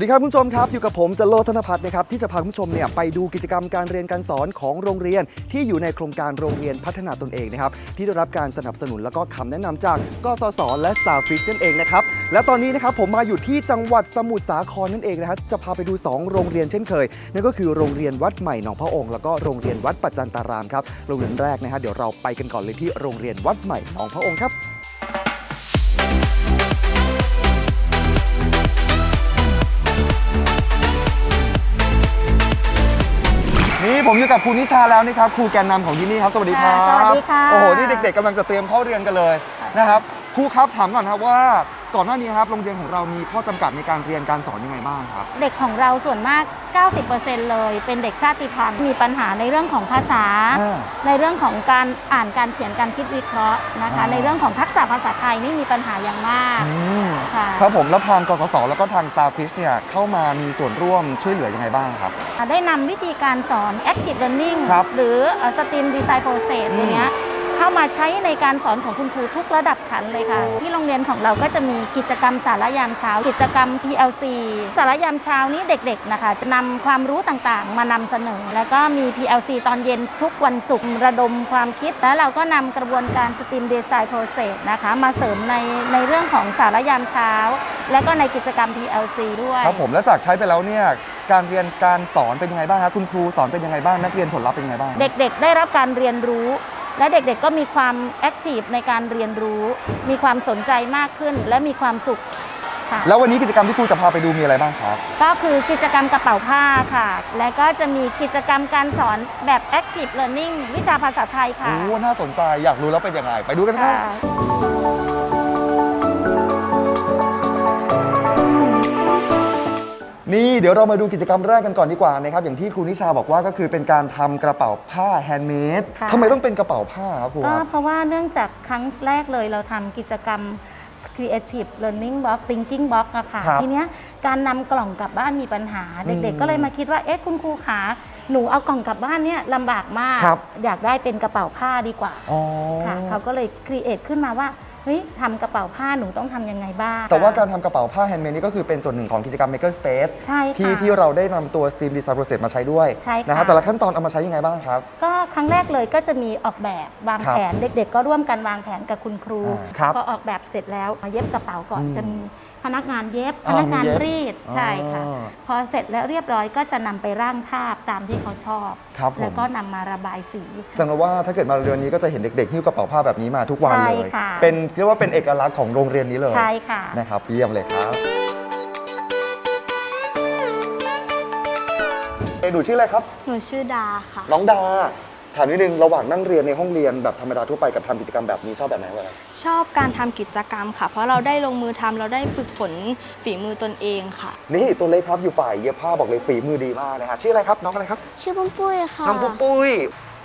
วัสดีครับคุณผู้ชมครับ อยู่กับผมจโลธนพัฒน์นะครับที่จะพาคุณผู้ชมเนี่ยไปดูกิจกรรมการเรียนการสอนของโรงเรียน ที่อยู่ในโครงการโรงเรียนพัฒนาตนเองนะครับที่ได้รับการสนับสนุนแล้วก็คำแนะนำจากกสศและสตาร์ฟิชนั่นเองนะครับและตอนนี้นะครับผมมาอยู่ที่จังหวัดสมุทรสาครนั่นเองนะครับจะพาไปดู 2 โรงเรียนเช่นเคยนั่นก็คือโรงเรียนวัดใหม่หนองพระองค์แล้วก็โรงเรียนวัดปัจจันตารามครับโรงเรียนแรกนะฮะเดี๋ยวเราไปกันก่อนเลยที่โรงเรียนวัดใหม่หนองพระองค์ครับ ผมอยู่กับครูนิชาแล้วนะครับครูแกนนำของที่นี่ครับสวัสดีครับค่ะสวัสดีค่ะ โอ้โหนี่เด็ก ๆกำลังจะเตรียมเข้าเรียนกันเลยนะครับครูครับถามก่อนครับว่า ก่อนหน้านี้ครับโรงเรียนของเรามีข้อจำกัดในการเรียนการสอนยังไงบ้างครับ เด็กของเราส่วนมาก 90%เลย เป็นเด็กชาติพันธุ์ มีปัญหาในเรื่องของภาษา อ่าในเรื่องของการอ่านการเขียนการคิดวิเคราะห์นะคะ อ่า ในเรื่องของทักษะภาษาไทยนี่มีปัญหาอย่างมากอืมค่ะ ครับผมแล้วทางกสศแล้วก็ทาง Starfish เนี่ยเข้ามามีส่วนร่วมช่วยเหลือยังไงบ้างครับ ได้นำวิธีการสอน active learning ครับหรือเอ่อ STEAM design process อืมตัวเนี้ย เข้ามาใช้ในการสอนของคุณครูทุกระดับชั้นเลยค่ะโอ้ที่โรงเรียนของเราก็จะมีกิจกรรมสาระยามเช้า กิจกรรม PLC สาระยามเช้านี้เด็กๆนะคะ จะนำความรู้ต่างๆ มานำเสนอ แล้วก็มี PLC ตอนเย็นทุกวันศุกร์ระดมความคิด แล้วเราก็นำกระบวนการ STEAM design process นะคะมาเสริมในในเรื่องของสาระยามเช้า และก็ในกิจกรรม PLC ด้วยครับผมแล้วจากใช้ไปแล้วเนี่ยการเรียนการสอนเป็นยังไงบ้างครับคุณครูสอนเป็นยังไงบ้างนักเรียนผลลัพธ์เป็นยังไงบ้าง เด็กๆ ได้รับการเรียนรู้ และเด็กๆก็มีความแอคทีฟในการเรียนรู้ มีความสนใจมากขึ้น และมีความสุขค่ะแล้ววันนี้กิจกรรมที่ครูจะพาไปดูมีอะไรบ้างครับ ก็คือกิจกรรมกระเป๋าผ้าค่ะ และก็จะมีกิจกรรมการสอนแบบ Active Learning วิชาภาษาไทยค่ะ โอ้ น่าสนใจอยากรู้แล้วเป็นยังไง ไปดูกันครับ ค่ะ นี่เดี๋ยวเรามาดูกิจกรรมแรกกันก่อนดีกว่านะครับอย่างที่ครูนิชาบอกว่าก็คือเป็นการทำกระเป๋าผ้าแฮนด์เมดค่ะ ทำไมต้องเป็นกระเป๋าผ้าครับครูก็ครับ เพราะว่าเนื่องจากครั้งแรกเลยเราทำกิจกรรม Creative Learning Box Thinking Box อะค่ะ ครับทีเนี้ยการนำกล่องกลับบ้านมีปัญหา อืมเด็กๆ ก็เลยมาคิดว่า เอ๊ะคุณครูขาหนูเอากล่องกลับบ้านเนี่ยลำบากมาก ครับ อยากได้เป็นกระเป๋าผ้าดีกว่าอ๋อ ค่ะเขาก็เลยครีเอทขึ้นมาว่า เฮ้ยทำกระเป๋าผ้าหนูต้องทำยังไงบ้าง แต่ว่าการทำกระเป๋าผ้าแฮนด์เมดนี่ก็คือเป็นส่วนหนึ่งของกิจกรรม Maker Space ใช่ค่ะที่ที่เราได้นำตัว Steam Design Process มาใช้ด้วยใช่ค่ะ นะฮะแต่ละขั้นตอนเอามาใช้ยังไงบ้างครับ ก็ครั้งแรกเลยก็จะมีออกแบบวางครับแผนเด็ก ๆ ก็ร่วมกันวางแผนกับคุณครู อ่าครับพอออกแบบเสร็จแล้วมาเย็บกระเป๋าก่อนอืมจะมี พนักงานเย็บอ๋พอนักงานมีเย็บรีดใช่ค่ะอ๋อพอเสร็จแล้วเรียบร้อยก็จะนำไปร่างภาพตามที่เขาชอบครับผแล้วมก็นำมาระบายสีแสดงว่าถ้าเกิดมาเรียนนี้ก็จะเห็นเด็กๆหิ้วกระเป๋าผ้าแบบนี้มาทุกวันใช่เลยค่ะเป็นเรียกว่าเป็นเอกลักษณ์ของโรงเรียนนี้เลยใช่ค่ะนะครับเยี่ยมเลยครับเอยหนูชื่ออะไรครับ หนูชื่อดาค่ะ น้องดา ถามนิดนึงระหว่างนั่งเรียนในห้องเรียนแบบธรรมดาทั่วไปกับทำกิจกรรมแบบนี้ชอบแบบไหนกว่ากันชอบการทำกิจกรรมค่ะ เพราะเราได้ลงมือทำเราได้ฝึกฝนฝีมือตนเองค่ะ นี่ตัวเล็กครับอยู่ฝ่ายเย็บผ้าบอกเลยฝีมือดีมากนะฮะชื่ออะไรครับน้องอะไรครับชื่อปุ้มปุ้ยค่ะน้องปุ้ยปุ้ย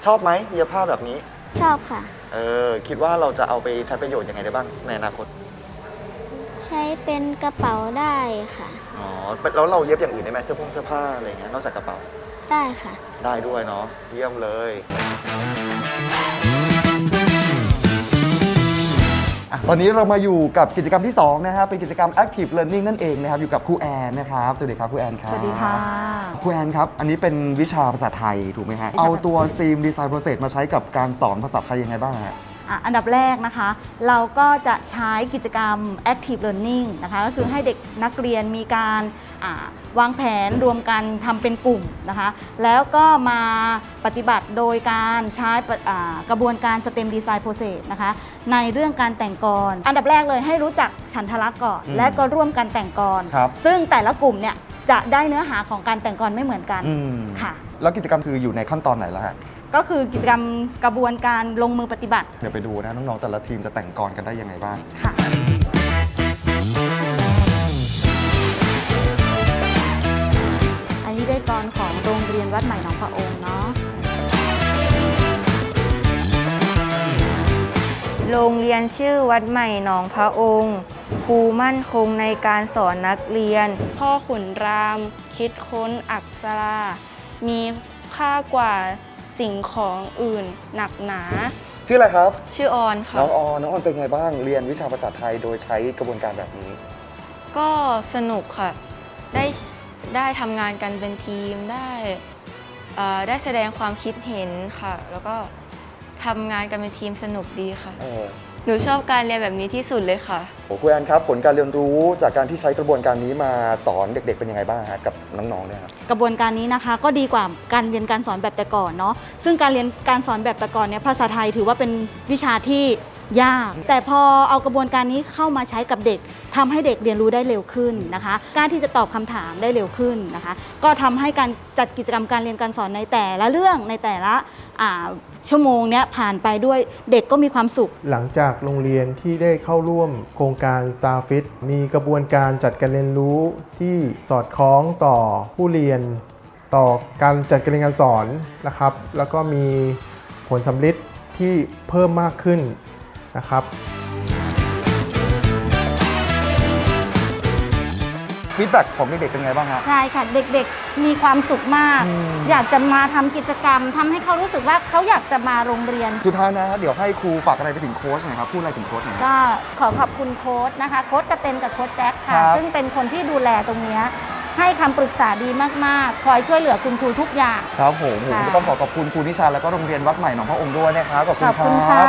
ชอบไหมเย็บผ้าแบบนี้ ชอบค่ะ เออคิดว่าเราจะเอาไปใช้ประโยชน์ยังไงได้บ้างในอนาคตใช้เป็นกระเป๋าได้ค่ะ อ๋อแล้วเราเย็บอย่างอื่นได้ไหมเสื้อผงเสื้อผ้าอะไรอย่างเงี้ยนอกจากกระเป๋าได้ค่ะ ได้ด้วยเนาะเยี่ยมเลยอะตอนนี้เรามาอยู่กับกิจกรรมที่ 2 นะครับ เป็นกิจกรรม Active Learning นั่นเองนะครับ อยู่กับครูแอนนะครับ สวัสดีครับครูแอนครับ สวัสดีค่ะ ครูแอนครับ อันนี้เป็นวิชาภาษาไทยถูกไหมฮะ เอาตัว Steam Design Process มาใช้กับการสอนภาษาไทยยังไงบ้างฮะ อะอันดับแรกนะคะ เราก็จะใช้กิจกรรม active learning นะคะก็คือให้เด็กนักเรียนมีการอ่าวางแผนรวมกันทำเป็นกลุ่มนะคะ แล้วก็มาปฏิบัติโดยการใช้ปะอ่ากระบวนการ STEM design process นะคะในเรื่องการแต่งกร อันดับแรกเลยให้รู้จักฉันทลักษณ์ก่อนอืมและก็ร่วมกันแต่งกรครับซึ่งแต่ละกลุ่มเนี่ยจะได้เนื้อหาของการแต่งกรไม่เหมือนกันอืมค่ะ แล้วกิจกรรมคืออยู่ในขั้นตอนไหนแล้วฮะ ก็คือกิจกรรมกระบวนการลงมือปฏิบัติ เดี๋ยวไปดูนะน้องๆแต่ละทีมจะแต่งกรกันได้ยังไงบ้าง ค่ะ อันนี้ได้กรของโรงเรียนวัดใหม่หนองพระองค์เนาะ โรงเรียนชื่อวัดใหม่หนองพระองค์ ครูมั่นคงในการสอนนักเรียน พ่อขุนราม คิดค้นอักษรา มีค่ากว่า สิ่งของอื่นหนักหนา ชื่ออะไรครับ ชื่อออนค่ะ น้องออนน้องออนเป็นไงบ้างเรียนวิชาภาษาไทยโดยใช้กระบวนการแบบนี้ ก็สนุกค่ะ ได้ได้ทำงานกันเป็นทีมได้เอ่อได้แสดงความคิดเห็นค่ะ แล้วก็ทำงานกันเป็นทีมสนุกดีค่ะโอ้ หนูชอบการเรียนแบบนี้ที่สุดเลยค่ะโหครูแอนครับ ผลการเรียนรู้จากการที่ใช้กระบวนการนี้มาสอนเด็ก ๆ เป็นยังไงบ้างฮะกับน้องๆเนี่ยครับ กระบวนการนี้นะคะ ก็ดีกว่าการเรียนการสอนแบบแต่ก่อนเนาะซึ่งการเรียนการสอนแบบแต่ก่อนเนี่ยภาษาไทยถือว่าเป็นวิชาที่ยาก แต่พอเอากระบวนการนี้เข้ามาใช้กับเด็กทำให้เด็กเรียนรู้ได้เร็วขึ้นนะคะกล้ารที่จะตอบคำถามได้เร็วขึ้นนะคะ ก็ทำให้การจัดกิจกรรมการเรียนการสอนในแต่ละเรื่องในแต่ละอ่า ชั่วโมงเนี้ยผ่านไปด้วยเด็กก็มีความสุข หลังจากโรงเรียนที่ได้เข้าร่วมโครงการ Starfit มีกระบวนการจัดการเรียนรู้ที่สอดคล้องต่อผู้เรียน ต่อการจัดการเรียนการสอนนะครับ แล้วก็มีผลสำลิดที่เพิ่มมากขึ้นนะครับ ฟีดแบ็กของเด็กๆเป็นไงบ้างฮะ ใช่ค่ะเด็กๆมีความสุขมาก อืม อยากจะมาทำกิจกรรมทำให้เขารู้สึกว่าเขาอยากจะมาโรงเรียน สุดท้ายนะฮะเดี๋ยวให้ครูฝากอะไรไปถึงโค้ชหน่อยครับพูดอะไรถึงโค้ชหน่อยครับ ก็ขอขอบคุณโค้ชนะคะ โค้ชกระเต็นกับโค้ชแจ็คครัค่ะบซึ่งเป็นคนที่ดูแลตรงเนี้ยให้คำปรึกษาดีมากๆ คอยช่วยเหลือคุณครูทุกอย่าง ครับผมผมค่ะ ก็ต้องขอขอบคุณครูนิชาแล้วก็โรงเรียนวัดใหม่หนองพระองค์ด้วยนะครับขอบขคุณอบคคุณรัค่ะ บ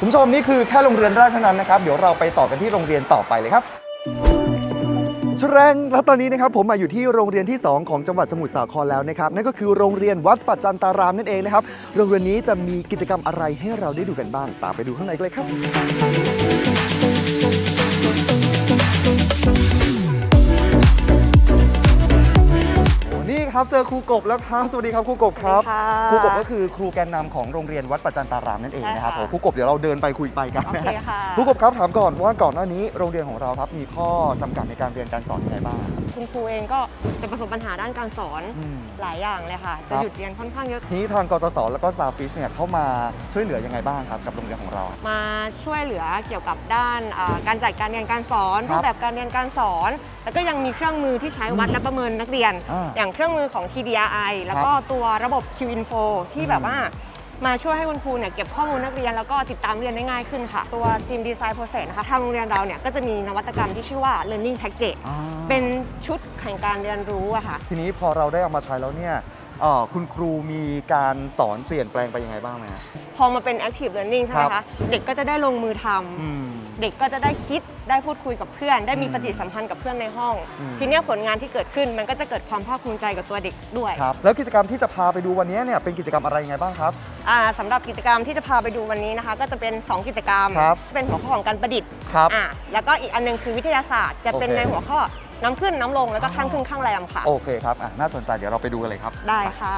คุณผู้ชมนี่คือแค่โรงเรียนแรกเท่านั้นนะครับเดี๋ยวเราไปต่อกันที่โรงเรียนต่อไปเลยครับ ชแรงแล้วตอนนี้นะครับผมมาอยู่ที่โรงเรียนที่ 2 ของจังหวัดสมุทรสาครแล้วนะครับนั่นก็คือโรงเรียนวัดปัจจันตารามนั่นเองนะครับโรงเรียนนี้จะมีกิจกรรมอะไรให้เราได้ดูกันบ้างตามไปดูข้างในกันเลยครับ เจอครูกบแล้วครับ สวัสดีครับครูกบครับครูกบก็คือครูแกนนำของโรงเรียนวัดประจันตารามนั่นเองนะครับใช่ค่ะโอ้ครูกบเดี๋ยวเราเดินไปคุยไปกันโอนะเคฮะค่ะ ครูกบครับถามก่อนว่าก่อนหน้านี้โรงเรียนของเราครับมีข้อจำกัดในการเรียนการสอนยังไงบ้าง คุณครูเองก็จะประสบปัญหาด้านการสอนอืม หลายอย่างเลยค่ะคจะรับหยุดเรียนค่อนข้างเยอะ ทีนี้ทางกตสแล้วก็ซาฟิชเนี่ยเข้ามาช่วยเหลือยังไงบ้างครับกับโรงเรียนของเรา มาช่วยเหลือเกี่ยวกับด้านอ่าการจัดการเรียนการสอนครับรูปแบบการเรียนการสอน แล้วก็ยังมีเครื่องมือที่ใช้วัดและประเมินนักเรียน อ่าอย่างเครื่องมือของ TDRI แล้วก็ตัวระบบ QInfo ที่แบบว่ามาช่วยให้คุณครูเนี่ยเก็บข้อมูลนักเรียนแล้วก็ติดตามเรียนได้ง่ายขึ้นค่ะ ตัว Team Design Process นะคะทางโรงเรียนเราเนี่ยก็จะมีนวัตกรรมที่ชื่อว่า Learning Package อ่า เป็นชุดแห่งการเรียนรู้อะค่ะ ทีนี้พอเราได้เอามาใช้แล้วเนี่ยเอ่อคุณครูมีการสอนเปลี่ยนแปลงไปยังไงบ้างไหมฮะ พอมาเป็น active learning ใช่ไหมครัคะ บ เด็กก็จะได้ลงมือทำ อืม เด็กก็จะได้คิดได้พูดคุยกับเพื่อน ได้มีอืมปฏิสัมพันธ์กับเพื่อนในห้องอืมทีเนี้ยผลงานที่เกิดขึ้นมันก็จะเกิดความภาคภูมิใจกับตัวเด็กด้วยครับ แล้วกิจกรรมที่จะพาไปดูวันนี้เนี่ยเป็นกิจกรรมอะไรยังไงบ้างครับ อ่าสำหรับกิจกรรมที่จะพาไปดูวันนี้นะคะ ก็จะเป็น 2 กิจกรรม ครับเป็นหัวข้อของการประดิษฐ์ครับอ่าแล้วก็อีกอันหนึงคือวิทยาศาสตร์ จะเป็นโอเค ในหัวข้อน้ำขึ้นน้ำลงแล้วก็ข้างขึ้นข้างแรมค่ะ โอเคครับอะน่าสนใจเดี๋ยวเราไปดูกันเลยครับ ได้ค่ะ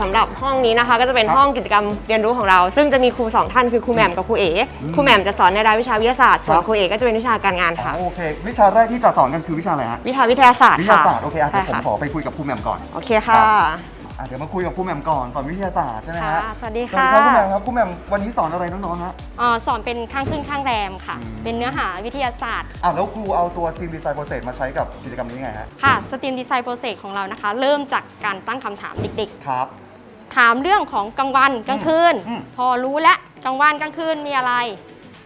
สำหรับห้องนี้นะคะ ก็จะเป็นครับห้องกิจกรรมเรียนรู้ของเรา ซึ่งจะมีครูสองท่านคือครูแหม่มกับครูเอ๋ครูแหม่มจะสอนในรายวิชาวิทยาศาสตร์ส่วคนรับครูเอ๋ก็จะเป็นวิชาการงานค่ะ โอเค วิชาแรกที่จะสอนกันคือวิชาอะไรฮะวิชาวิทยาศาสตร์วิทค่ะยาศาสตร์โอเคอะเดี๋ยวผมใช่ค่ะขอไปคุยกับครูแหม่มก่อน โอเคค่ะ อะเดี๋ยวมาคุยกับครูแหม่มก่อนสอนวิทยาศาสตร์ใช่ไหมค่ะฮะสวัสดีสวัสค่ะดีครับครูแหม่มครับครูแหม่มวันนี้สอนอะไรน้องๆฮะ เอ่อสอนเป็นข้างขึ้นข้างแรมค่ะ อืม เป็นเนื้อหาวิทยาศาสตร์ อะแล้วครูเอาตัว Team Design Process มาใช้กับกิจกรรมนี้ยังไงฮะค่ะสตรีมดีไซน์โปรเซสของเรานะคะ เริ่มจากการตั้งคำถามเด็กครับ ๆ ถามเรื่องของกลางวันกลางคืน อืมพอรู้แล้วกลางวันกลางคืนมีอะไร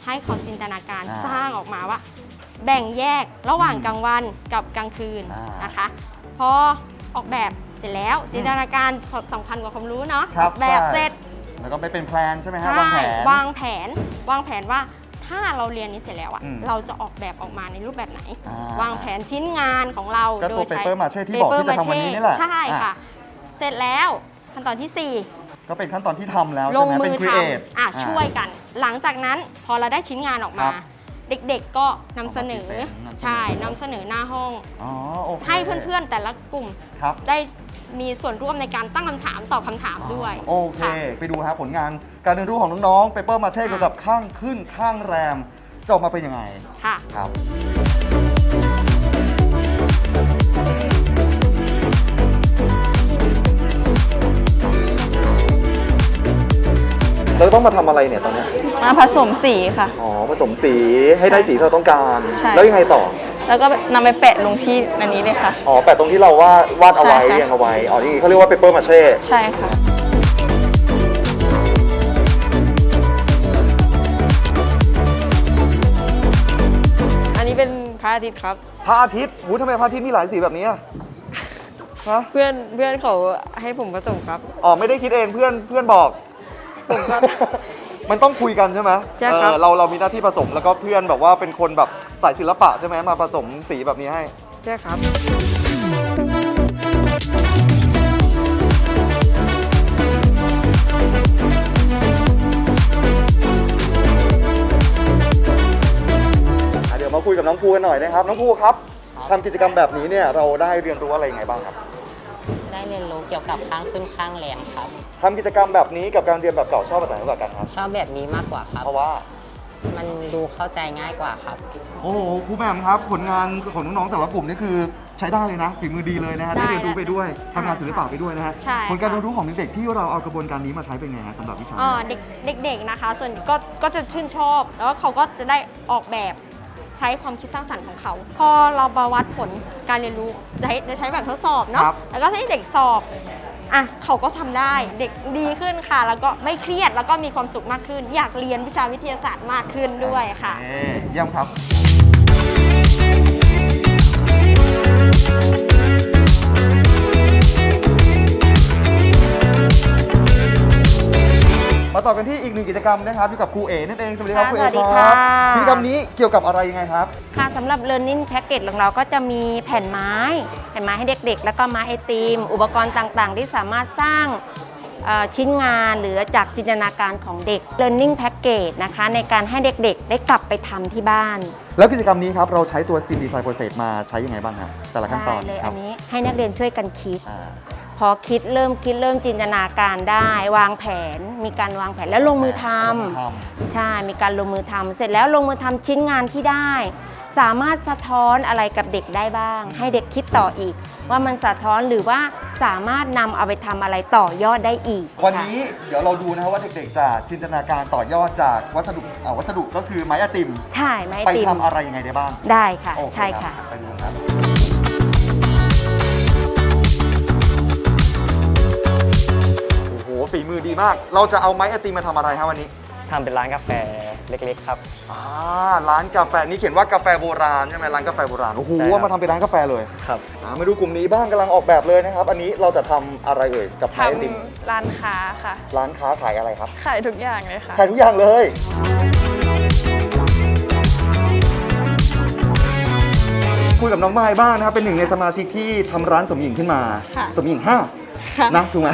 ให้เขาจินตนาการอ่าสร้างออกมาว่า แบ่งแยกระหว่างอืมกลางวันกับกลางคืนอ่าน นะคะ พอออกแบบ เสร็จแล้วจินตนาการสำคัญกว่าความรู้เนาะครัอบอกแบบใช่เสร็จ แล้วก็ไปเป็นแพลนใช่ไหมฮะใช่วางแผนวางแผนวางแผนว่าถ้าเราเรียนนี้เสร็จแล้วอะอืมเราจะออกแบบออกมาในรูปแบบไหนอ่วางแผนชิ้นงานของเราก็ตัวโดยใช้ paper mache ที่บอกที่จะทำวันนี้นี่แหละใช่อะค่ะ เสร็จแล้วขั้นตอนที่ก็เป็นขั้นตอนที่ทำแล้ว4ลใช่งไหมมืเป็นอครีทเอทำอะช่วยกัน หลังจากนั้นพอเราได้ชิ้นงานออกมาครับเด็กๆก็นำเสนอเอามาพรีเซนต์นำเสนอใช่นำเสนอหน้าห้องอ๋อโอเคให้เพื่อนๆแต่ละกลุ่มครับได้ มีส่วนร่วมในการตั้งคำถามตอบคำถามด้วยโอเคค่ะไปดูฮะผลงานการเรียนรู้ของน้องๆเปเปอร์มาเช่เกี่ยวกับข้างขึ้นข้างแรมจะออกมาเป็นยังไงค่ะ ครับ เราต้องมาทำอะไรเนี่ยตอนนี้มาผสมสีค่ะ อ๋อผสมสีให้ได้สีที่เราต้องการ ใช่ แล้วยังไงต่อ แล้วก็นำไปแปะลงที่อันนี้เลยค่ะ อ๋อแปะตรงที่เราวาดวาดเอาไว้ใช่ค่เรียงเอาไว้อ๋อนี่เขาเรียกว่าเปเปอร์มาเช่ใช่ค่ะ อันนี้เป็นพระอาทิตย์ครับ พระอาทิตย์หูทำไมพระอาทิตย์มีหลายสีแบบนี้ฮะเพื่อนเพื่อนเขาให้ผมผสมครับ อ๋อไม่ได้คิดเองเพื่อนเพื่อนบอก ผมก็ มันต้องคุยกันใช่ไหมใช่ครับ เออเราเรามีหน้าที่ผสมแล้วก็เพื่อนแบบว่าเป็นคนแบบสายศิลปะใช่ไหมมาผสมสีแบบนี้ให้ ใช่ครับ อะเดี๋ยวมาคุยกับน้องภูกันหน่อยนะครับ น้องภูครับทำกิจกรรมแบบนี้เนี่ยเราได้เรียนรู้อะไรยังไงบ้างครับ ได้เรียนรู้เกี่ยวกับข้างขึ้นข้างแรมครับทำกิจกรรมแบบนี้กับการเรียนแบบเก่าชอบแบบไหนมากกว่ากันครับชอบแบบนี้มากกว่าครับ เพราะว่ามันดูเข้าใจง่ายกว่าครับ โอ้โหครูแหม่มครับผลงานของน้องๆแต่ละกลุ่มนี่คือใช้ได้เลยนะฝีมือดีเลยนะฮะได้ได้เรียนรู้ไปด้วยทำงานศิลปะไปด้วยนะฮะใช่ผลการค่ะ เรียนรู้ของเด็กๆที่เราเอากระบวนการนี้มาใช้เป็นไงฮะสำหรับวิชาอ๋อเด็กเด็กๆนะคะ ส่วนก็ก็จะชื่นชอบ แล้วก็เขาก็จะได้ออกแบบ ใช้ความคิดสร้างสรรค์ของเขา พอเรามาวัดผลการเรียนรู้จะให้จะใช้แบบทดสอบเนาะครับ แล้วก็ให้เด็กสอบอะเขาก็ทำได้เด็กดีขึ้นค่ะ แล้วก็ไม่เครียดแล้วก็มีความสุขมากขึ้น อยากเรียนวิชาวิทยาศาสตร์มากขึ้นด้วยค่ะ เอ๊เยี่ยมครับ มาต่อกันที่อีกหนึ่งกิจกรรมนะครับอยู่กับครูเอ๋นั่นเองสวัสดีครับค่ะครูเอ๋สวัสดีครับค่ะกิจกรรมนี้เกี่ยวกับอะไรยังไงครับ ค่ะสำหรับ Learning Package ของเราก็จะมีแผ่นไม้ แผ่นไม้ให้เด็กๆ แล้วก็ไม้ไอติม อุปกรณ์ต่างๆ ที่สามารถสร้างเอ่อชิ้นงานหรือจากจินตนาการของเด็ก Learning Package นะคะ ในการให้เด็กๆ ได้กลับไปทำที่บ้านแล้วกิจกรรมนี้ครับเราใช้ตัว Steam Design Process มาใช้ยังไงบ้างครับแต่ละขั้นตอนได้เลยคอัรับนนี้ให้นักเรียนช่วยกันคิด อ่า พอคิดเริ่มคิดเริ่มจินตนาการได้ วางแผน มีการวางแผนแล้วลงมือทลงมือทำใช่มีการลงมือทำเสร็จแล้วลงมือทำชิ้นงานที่ได้ สามารถสะท้อนอะไรกับเด็กได้บ้าง ให้เด็กคิดต่ออีก ว่ามันสะท้อนหรือว่าสามารถนำเอาไปทำอะไรต่อยอดได้อีก วันค่ะนี้เดี๋ยวเราดูนะครับว่าเด็กๆจะจินตนาการต่อยอดจากวัสดุอ่าวัสดุก็คือไม้ไอติมใช่ไม้ไปติมทำอะไรยังไงได้บ้าง ได้ค่ะโอเใช่ค่ะรับไปดูครับ ฝีมือดีมาก เราจะเอาไม้ไอติมมาทำอะไรครับวันนี้ทำเป็นร้านกาแฟเล็กๆครับ อ่าร้านกาแฟนี่เขียนว่ากาแฟโบราณใช่ไหมร้านกาแฟโบราณโอ้โหใช่ครับ มาทำเป็นร้านกาแฟเลยครับ อ่ามาดูกลุ่มนี้บ้างกำลังออกแบบเลยนะครับ อันนี้เราจะทำอะไรเอ่ยกับทไม้ไอติมำร้านค้าค่ะ ร้านค้าขายอะไรครับ ขายทุกอย่างเลยค่ะ ขายทุกอย่างเลย คุยกับน้องไม้บ้างนะครับ เป็นหนึ่งในสมาชิกที่ทำร้านสมหญิงขึ้นมา ค่ะ สมหญิงห้าค่ะ นะถูกไหม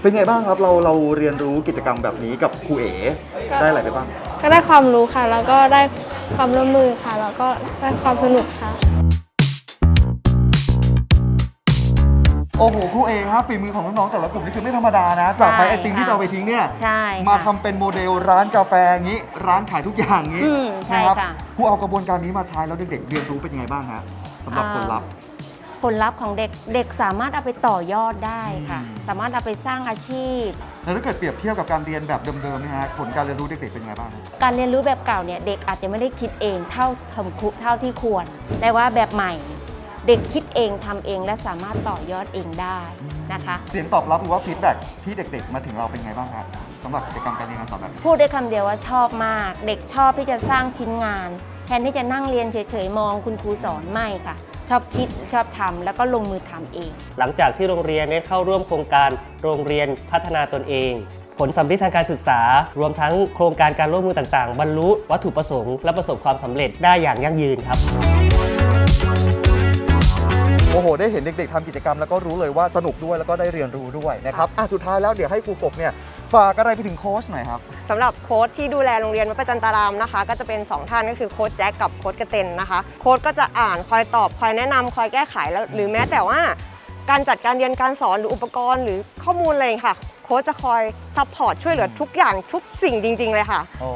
เป็นไงบ้างครับเราเราเรียนรู้กิจกรรมแบบนี้กับครูเอ๋ก็ ได้อะไรไปบ้าง ก็ได้ความรู้ค่ะ แล้วก็ได้ความร่วมมือค่ะ แล้วก็ได้ความสนุกค่ะ โอ้โหครูเอ๋ครับฝีมือของน้องๆแต่ละกลุ่มนี่คือไม่ธรรมดานะ จากไม้ไอติมที่จะเอาไปทิ้งเนี่ย ใช่มาค่ะทำเป็นโมเดลร้านกาแฟอย่างนี้ ร้านขายทุกอย่างอย่างนี้อืมใช่นะครับค่ะ ครูเอากระบวนการนี้มาใช้แล้วเด็กๆเรียนรู้เป็นยังไงบ้างฮะสำหรับผลลัพธ์ ผลลัพธ์ของเด็กเด็กสามารถเอาไปต่อยอดได้ค่ะ อืม สามารถเอาไปสร้างอาชีพ แล้วถ้าเกิดเปรียบเทียบกับการเรียนแบบเดิมๆนะฮะผลการเรียนรู้เด็กๆเป็นยังไงบ้างฮะ การเรียนรู้แบบเก่าเนี่ยเด็กอาจจะไม่ได้คิดเองเท่าสมคุเท่าที่ควร แต่ว่าแบบใหม่ เด็กคิดเองทำเองและสามารถต่อยอดเองได้นะคะ เสียงตอบรับหรือว่าฟีดแบ็กที่เด็กๆ มาถึงเราเป็นไงบ้างครับสำหรับกิจกรรมการเรียนการสอนแบบนี้พูดได้คำเดียวว่าชอบมาก เด็กชอบที่จะสร้างชิ้นงาน แทนที่จะนั่งเรียนเฉยๆ มองคุณครูสอนไม่ค่ะ ชอบคิดชอบทำแล้วก็ลงมือทำเอง หลังจากที่โรงเรียนได้เข้าร่วมโครงการโรงเรียนพัฒนาตนเอง ผลสำลิดทางการศึกษา รวมทั้งโครงการการร่วมมือต่างๆ บรรลุวัตถุประสงค์และประสบความสำเร็จได้อย่างยั่งยืนครับ โอ้โห ได้เห็นเด็กๆทำกิจกรรมแล้วก็รู้เลยว่าสนุกด้วยแล้วก็ได้เรียนรู้ด้วยนะครับอะสุดท้ายแล้วเดี๋ยวให้ครูกบเนี่ย ฝากอะไรไปถึงโค้ชหน่อยครับ สำหรับโค้ชที่ดูแลโรงเรียนวัดประจันตารามนะคะ ก็จะเป็น 2 ท่านก็คือโค้ชแจ็คกับโค้ชกระเตนนะคะ โค้ชก็จะอ่านคอยตอบคอยแนะนำคอยแก้ไขแล้วหรือแม้แต่ว่า การจัดการเรียนการสอนหรืออุปกรณ์หรือข้อมูลอะไรอย่างเงี้ยค่ะ โค้ชจะคอยซัพพอร์ตช่วยเหลือทุกอย่างทุกสิ่งจริง ๆ เลยค่ะ โอ้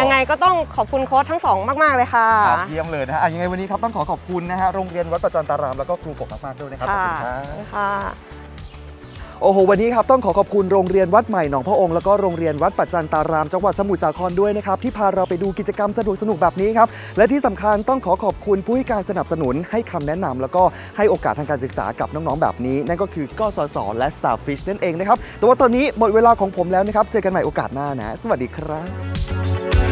ยังไงก็ต้องขอบคุณโค้ชทั้งสองมากๆเลยค่ะ ครับเยี่ยมเลยนะฮะอะยังไงวันนี้ครับต้องขอขอบคุณนะฮะโรงเรียนวัดประจันตารามแล้วก็ครูกบมากๆด้วยนะครับขอบคุณครับ ค่ะ โอ้โห วันนี้ครับต้องขอขอบคุณโรงเรียนวัดใหม่หนองพระองค์แล้วก็โรงเรียนวัดปัจจันตารามจังหวัดสมุทรสาครด้วยนะครับที่พาเราไปดูกิจกรรมสนุกสนุกแบบนี้ครับและที่สำคัญต้องขอขอบคุณผู้ให้การสนับสนุนให้คำแนะนำแล้วก็ให้โอกาสทางการศึกษากับน้องๆแบบนี้ นั่นก็คือกสศและ Starfish นั่นเองนะครับแต่ว่าตอนนี้หมดเวลาของผมแล้วนะครับเจอกันใหม่โอกาสหน้านะ สวัสดีครับ